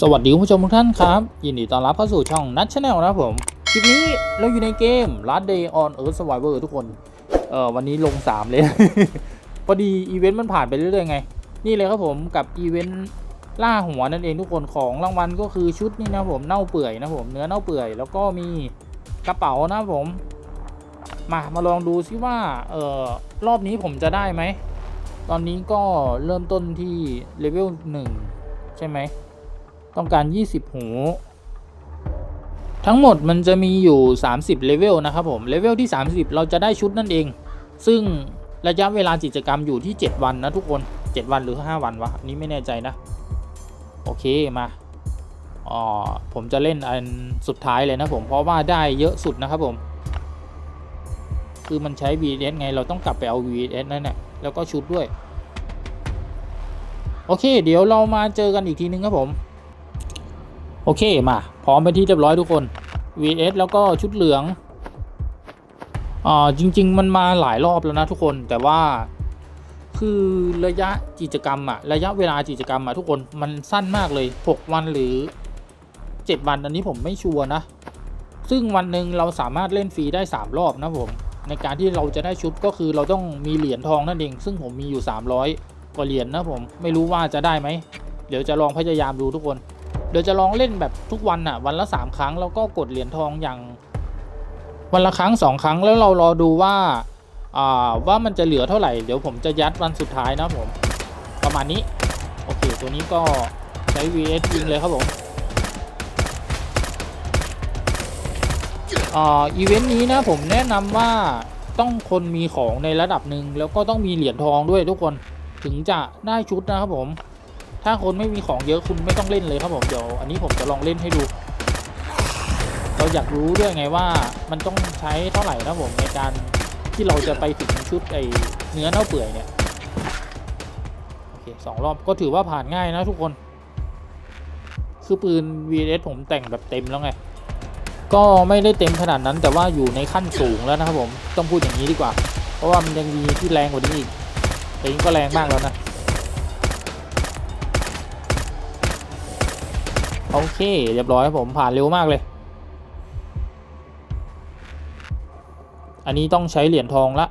สวัสดีคุณผู้ชมทุกท่านครับ ยินดีต้อนรับเข้าสู่ช่องนัทชาแนลนะครับผม คลิปนี้เราอยู่ในเกม Last Day on Earth Survivor ทุกคน เอ่อวันนี้ลง 3 เลย พอดีอีเวนต์มันผ่านไปเรื่อยๆไง นี่เลยครับผมกับอีเวนต์ล่าหัวนั่นเองทุกคนของรางวัลก็คือชุดนี่นะผมเน่าเปื่อยนะผมเนื้อเน่าเปื่อย แล้วก็มีกระเป๋านะผม มามาลองดูซิว่าเอ่อรอบนี้ผมจะได้ไหมตอนนี้ก็เริ่มต้นที่เลเวล1ใช่ไหม ต้องการ 20 หู ทั้งหมดมันจะมีอยู่ 30 เลเวลนะครับผม เลเวลที่ 30 เราจะได้ชุดนั่นเอง ซึ่งระยะเวลากิจกรรมอยู่ที่ 7 วันนะทุกคน 7 วันหรือ 5 วันวะนนี้ไม่แน่ใจนะ โอเคมาอ๋อผมจะเล่นอันสุดท้ายเลยนะผม เพราะว่าได้เยอะสุดนะครับผม คือมันใช้ VS ไง เราต้องกลับไปเอา VS นั่นแหละแล้วก็ชุดด้วย โอเค เดี๋ยวเรามาเจอกันอีกทีนึงครับผม โอเคมาพร้อมไปนที่เรียบร้อยทุกคน VS แล้วก็ชุดเหลืองอ่าจริง ๆ มันมาหลายรอบแล้วนะทุกคนแต่ว่าคือระยะกิจกรรมอะระยะเวลากิจกรรมอะทุกคนมันสั้นมากเลย 6 วันหรือ 7 วันอันนี้ผมไม่ชัวร์นะ ซึ่งวันหนึ่งเราสามารถเล่นฟรีได้ 3 รอบนะผม ในการที่เราจะได้ชุดก็คือเราต้องมีเหรียญทองนั่นเอง ซึ่งผมมีอยู่ 300 กว่าเหรียญนะผมไม่รู้ว่าจะได้ไหม เดี๋ยวจะลองพยายามดูทุกคน ดี๋ยวจะลองเล่นแบบทุกวันอะวันละสามครั้งแล้วก็กดเหรียญทองอย่าง วันละครั้งสองครั้งแล้วเรารอดูว่าอ่าว่ามันจะเหลือเท่าไหร่ เดี๋ยวผมจะยัดวันสุดท้ายนะผม ประมาณนี้ โอเค ตัวนี้ก็ใช้ VS ยิงเลยครับผมอีเวนต์นี้นะผมแนะนำว่าต้องคนมีของในระดับหนึ่งแล้วก็ต้องมีเหรียญทองด้วยทุกคนถึงจะได้ชุดนะครับผม ถ้าคนไม่มีของเยอะคุณไม่ต้องเล่นเลยครับผมเดี๋ยวอันนี้ผมจะลองเล่นให้ดู เราอยากรู้ด้วยไงว่ามันต้องใช้เท่าไหร่นะผมในการที่เราจะไปถึงชุดไอเนื้อเน่าเปื่อยเนี่ยโอเคสองรอบก็ถือว่าผ่านง่ายนะทุกคน คือปืน VS ผมแต่งแบบเต็มแล้วไง ก็ไม่ได้เต็มขนาดนั้นแต่ว่าอยู่ในขั้นสูงแล้วนะครับผมต้องพูดอย่างนี้ดีกว่า เพราะว่ามันยังมีที่แรงกว่านี้อีกแต่นี้ก็แรงมากแล้วนะ โอเค เรียบร้อยผมผ่านเร็วมากเลย อันนี้ต้องใช้เหรียญทองละ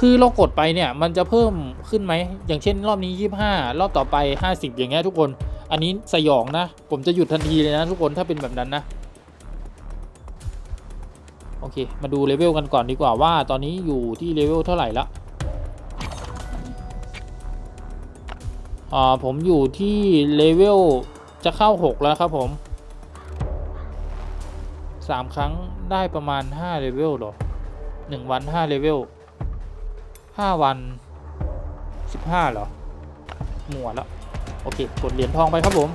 คือเรากดไปเนี่ย มันจะเพิ่มขึ้นไหม อย่างเช่น รอบนี้ 25 รอบต่อไป 50 อย่างเงี้ยทุกคน อันนี้สยองนะ ผมจะหยุดทันทีเลยนะทุกคนถ้าเป็นแบบนั้นนะ โอเค มาดูเลเวลกันก่อนดีกว่าว่า ตอนนี้อยู่ที่เลเวลเท่าไหร่ละอ่าผมอยู่ที่เลเวล จะเข้า 6 แล้วครับผม 3 ครั้งได้ประมาณ 5 เลเวลหรอ 1 วัน 5 เลเวล 5 วัน 15เหรอ หมัวแล้ว โอเค กดเหรียญทองไปครับผม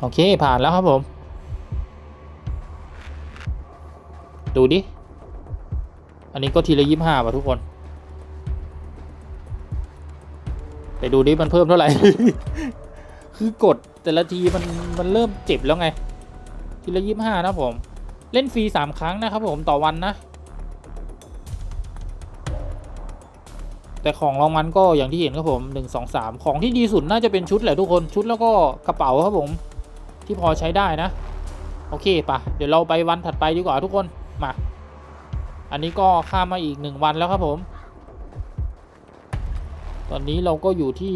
โอเค ผ่านแล้วครับผม ดูดิ อันนี้ก็ทีละยี่ห้าป่ะทุกคน ไปดูดิมันเพิ่มเท่าไหร่ คือกดแต่ละทีมันมันเริ่มเจ็บแล้วไง ทีละยี่ห้านะผม เล่นฟรีสามครั้งนะครับผมต่อวันนะ แต่ของรางวัลก็อย่างที่เห็นครับผมหนึ่งสองสามของที่ดีสุดน่าจะเป็นชุดแหละทุกคนชุดแล้วก็กระเป๋าครับผม ที่พอใช้ได้นะโอเคปะเดี๋ยวเราไปวันถัดไปดีกว่าทุกคน มา อันนี้ก็ข้ามมาอีกหนึ่งวันแล้วครับผม ตอนนี้เราก็อยู่ที่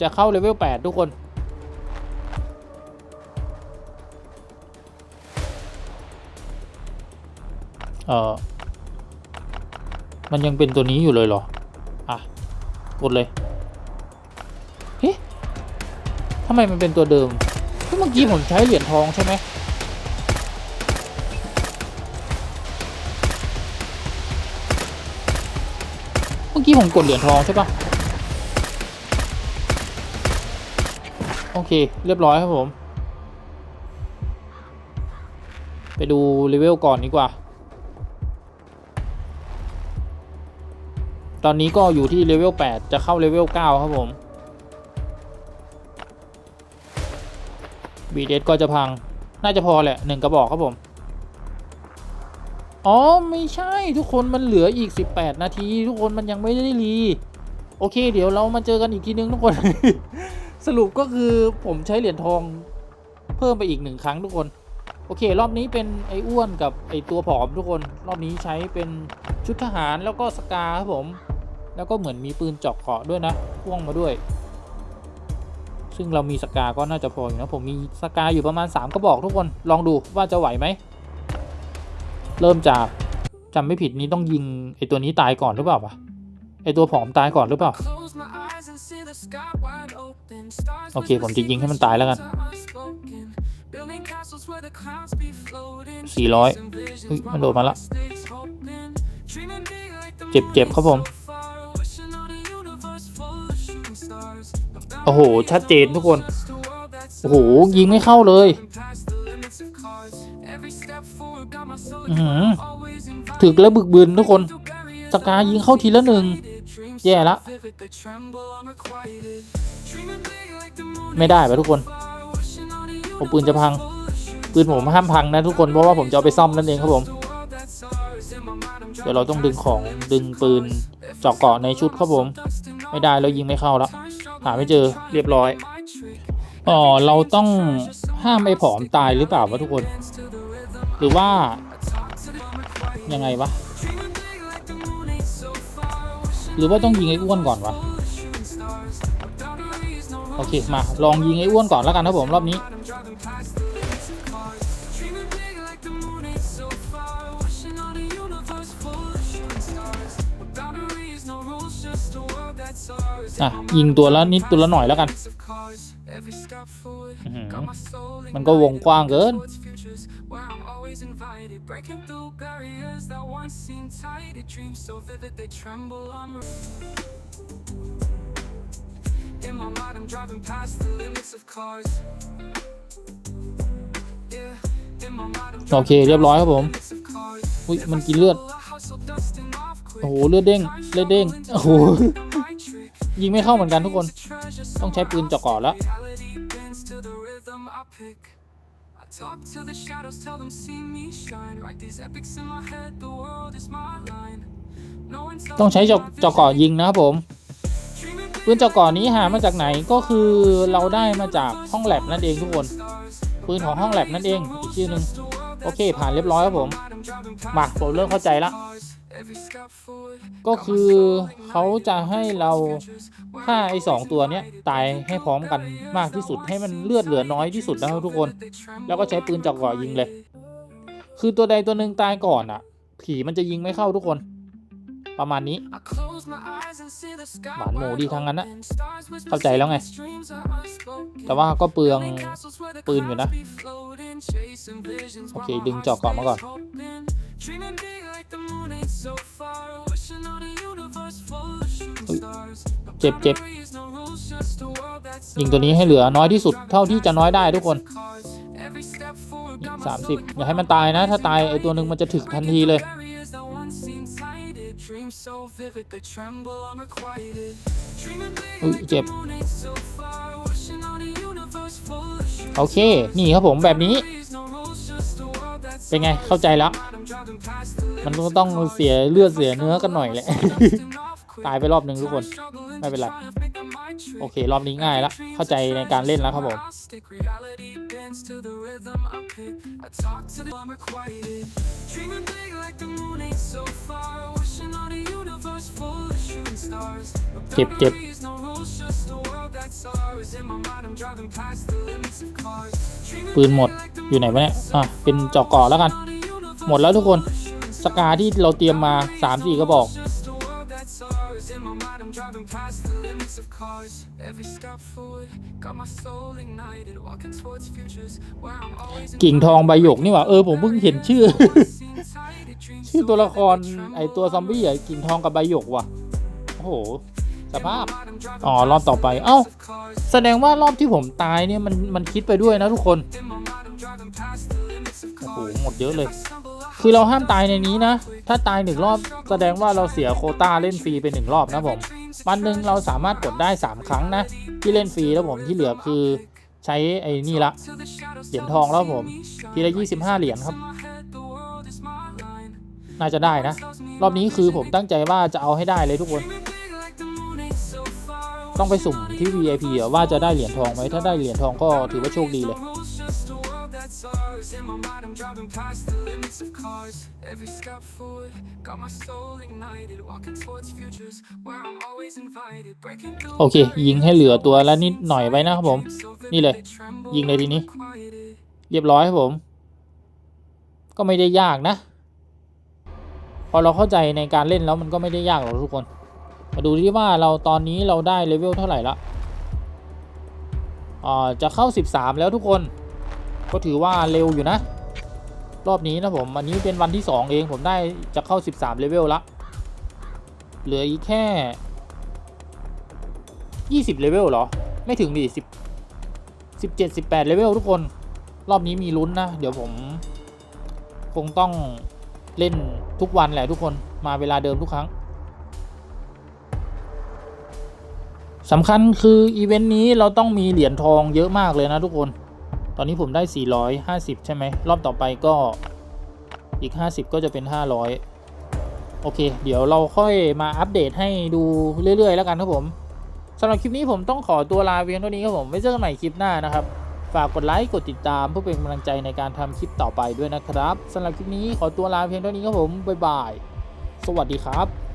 จะเข้าเลเวล8ทุกคน เออมันยังเป็นตัวนี้อยู่เลยเหรอ อะ กดเลย เฮ้ทำไมมันเป็นตัวเดิมเมื่อกี้ผมใช้เหรียญทองใช่ไหม กี้ผมกดเหรียญทองใช่ปะโอเค เรียบร้อยครับผม ไปดูเลเวลก่อนดีกว่า ตอนนี้ก็อยู่ที่เลเวล 8 จะเข้าเลเวล 9 ครับผมบีเดก็จะพัง น่าจะพอแหละหนึ่งกระบอกครับผม อ๋อไม่ใช่ทุกคนมันเหลืออีก 18 นาที ทุกคนมันยังไม่ได้รี โอเค เดี๋ยวเรามาเจอกันอีกทีนึงทุกคน สรุปก็คือผมใช้เหรียญทองเพิ่มไปอีกหนึ่งครั้งทุกคน โอเค รอบนี้เป็นไอ้อ้วนกับไอ้ตัวผอมทุกคน รอบนี้ใช้เป็นชุดทหารแล้วก็สกาครับผม แล้วก็เหมือนมีปืนเจาะเกาะด้วยนะพ่วงมาด้วย ซึ่งเรามีสกาก็น่าจะพออยู่นะผมมีสกาอยู่ประมาณ 3กระบอกทุกคนลองดูว่าจะไหวไหม เริ่มจากจำไม่ผิดนี้ต้องยิงไอตัวนี้ตายก่อนหรือเปล่าวะไอตัวผอมตายก่อนหรือเปล่า โอเค ผมจะยิงให้มันตายแล้วกัน400เฮ้ยมันโดดมาละเจ็บเจ็บครับผม โอ้โห ชัดเจนทุกคน โอ้โห ยิงไม่เข้าเลย ถึกแล้วบึกบึนทุกคน สกายิงเข้าทีละหนึ่ง แย่ละ ไม่ได้ปะทุกคนผมปืนจะพัง ปืนผมห้ามพังนะทุกคน เพราะว่าผมจะเอาไปซ่อมนั่นเองครับผม เดี๋ยวเราต้องดึงของดึงปืนจาะเกาะในชุดครับผม ไม่ได้แล้วยิงไม่เข้าแล้วหาไม่เจอเรียบร้อยอ๋อเราต้องห้ามไอ้ผอมตายหรือเปล่าวะทุกคน หรือว่า ยังไงวะ หรือว่าต้องยิงไอ้อ้วนก่อนวะ โอเค มาลองยิงไอ้อ้วนก่อนแล้วกันนะผมรอบนี้ อะ ยิงตัวละนิดตัวละหน่อยแล้วกัน มันก็วงกว้างเกิน Breaking through barriers that once seemed tight, a dream so vivid they tremble on. In my mind, I'm driving past the limits of cars. Yeah, in my mind, I'm โอเคเรียบร้อยครับผม limits of cars. อุ้ยมันกินเลือด Hustle dusting off quick. โอ้โหเลือดเด้งเลือดเด้งโอ้โห My trick. ยิงไม่เข้าเหมือนกันทุกคน Treasure ต้องใช้ปืนเจาะเกาะแล้ว Reality pick. I talk to the shadows, tell them see me shine. Write these epics in my head, the world is my line. No one tells ต้องใช้ me เจาะ my เจาะเกาะ vision. ยิงนะครับผม Dreaming big ปืนเจาะเกาะนี้หามาจากไหนก็คือเราได้มาจากห้องแลบนั่นเองทุกคน stars. ปืนของห้องแลบนั่นเองอีกชื่อหนึ่ง The world โอเค ผ่านเรียบร้อยครับผม I'm driving past มาผมเริ่มเข้าใจละ ก็คือเขาจะให้เราฆ่าไอ้สองตัวเนี้ยตายให้พร้อมกันมากที่สุดให้มันเลือดเหลือน้อยที่สุดนะครับทุกคน แล้วก็ใช้ปืนจาะเกาะยิงเลย คือตัวใดตัวหนึ่งตายก่อนอะ ผีมันจะยิงไม่เข้าทุกคน ประมาณนี้หวานหมูดีทั้งนั้นนะเข้าใจแล้วไง แต่ว่าก็เปลืองปืนอยู่นะ โอเค ดึงจาะเกาะมาก่อน stays hoping. Dreaming big like the moon ain't so far. Wishing on a universe full of shooting stars. No เจ็บเจ็บ boundaries, no rules, just a world that's ยิงตัวนี้ให้เหลือน้อยที่สุดเท่าที่จะน้อยได้ทุกคน cars. Every step forward, got my สาม soul สิบอย่าให้มันตายนะ ถ้าตายไอตัวหนึ่งมันจะถึกทันทีเลย Barriers that once seemed sighted, dreams so vivid they tremble unrequited. Dreaming big อุ๊ย like เจ็บ the moon ain't so far, wishing on a universe full of shooting โอเค นี่ครับผมแบบนี้ เป็นไงเข้าใจแล้ว I'm driving past the มัน limits ก็ต้องเสียเลือดเสียเนื้อกันหน่อยแหละ dusting off quick. ตายไปรอบหนึ่งทุกคน Struggling ไม่เป็นไร to triumph, make them my trick. โอเค รอบนี้ง่ายแล้ว เข้าใจในการเล่นแล้วครับผม I'll stick reality bends to the rhythm I pick. I talk to the unrequited. Dreaming big like the moon ain't so far. Wishing on a universe full of shooting stars. No เจ็บเจ็บ boundaries, no rules, just a world that's ours. In my mind, I'm driving past the limits of cars. Dreaming ปืนหมด big like the อยู่ไหนวะเนี่ย อะ เป็นเจาะเกาะแล้วกัน moon ain't universe หมดแล้วทุกคน สกาที่เราเตรียมมา 3-4กระบอก just a world that's ours. In my mind, I'm driving past the limits of cars. Every step forward, got my soul ignited, walking towards futures where I'm always กิ่งทองใบหยกนี่หว่าเออผมเพิ่งเห็นชื่อ ชื่อตัวละครไอตัวซอมบี้อะกิ่งทองกับใบหยกว่ะ โอ้โห สภาพ อ๋อ รอบต่อไป เอ้า แสดงว่ารอบที่ผมตายเนี่ยมันมันคิดไปด้วยนะทุกคน โอ้โห หมดเยอะเลย คือเราห้ามตายในนี้นะ ถ้าตายหนึ่งรอบแสดงว่าเราเสียโคต้าเล่นฟรีไปหนึ่งรอบนะผม วันหนึ่งเราสามารถกดได้ 3 ครั้งนะ ที่เล่นฟรีแล้วผมที่เหลือคือใช้ไอ้นี่ละเหรียญทองแล้วผม ทีละ 25 เหรียญครับ น่าจะได้นะ รอบนี้คือผมตั้งใจว่าจะเอาให้ได้เลยทุกคน ต้องไปสุ่มที่ VIP อะว่าจะได้เหรียญทองไหมถ้าได้เหรียญทองก็ถือว่าโชคดีเลยโอเค ยิงให้เหลือตัวละนิดหน่อยไว้นะครับผม นี่เลย ยิงเลยทีนี้ เรียบร้อยครับผม ก็ไม่ได้ยากนะ พอเราเข้าใจในการเล่นแล้วมันก็ไม่ได้ยากหรอกทุกคน มาดูที่ว่าเราตอนนี้เราได้เลเวลเท่าไหร่ละอ่าจะเข้า 13 แล้วทุกคน ก็ถือว่าเร็วอยู่นะ รอบนี้นะผมอันนี้เป็นวันที่ 2 เองผมได้จะเข้า 13เลเวลละ เหลืออีกแค่ 20เลเวลเหรอ ไม่ถึงดิ10 17 18เลเวลทุกคน รอบนี้มีลุ้นนะ เดี๋ยวผม คงต้องเล่นทุกวันแหละทุกคนมาเวลาเดิมทุกครั้ง สำคัญคืออีเวนต์นี้เราต้องมีเหรียญทองเยอะมากเลยนะทุกคน ตอนนี้ผมได้ 450 ใช่ไหม รอบต่อไปก็อีก 50 ก็จะเป็น 500 โอเค เดี๋ยวเราค่อยมาอัปเดตให้ดูเรื่อย ๆ แล้วกันครับผมสำหรับคลิปนี้ผมต้องขอตัวลาเพียงเท่านี้ครับผม ไว้เจอกันใหม่คลิปหน้านะครับ ฝากกดไลค์ กดติดตามเพื่อเป็นกำลังใจในการทำคลิปต่อไปด้วยนะครับสำหรับคลิปนี้ขอตัวลาเพียงเท่านี้ครับผม บ๊ายบาย สวัสดีครับ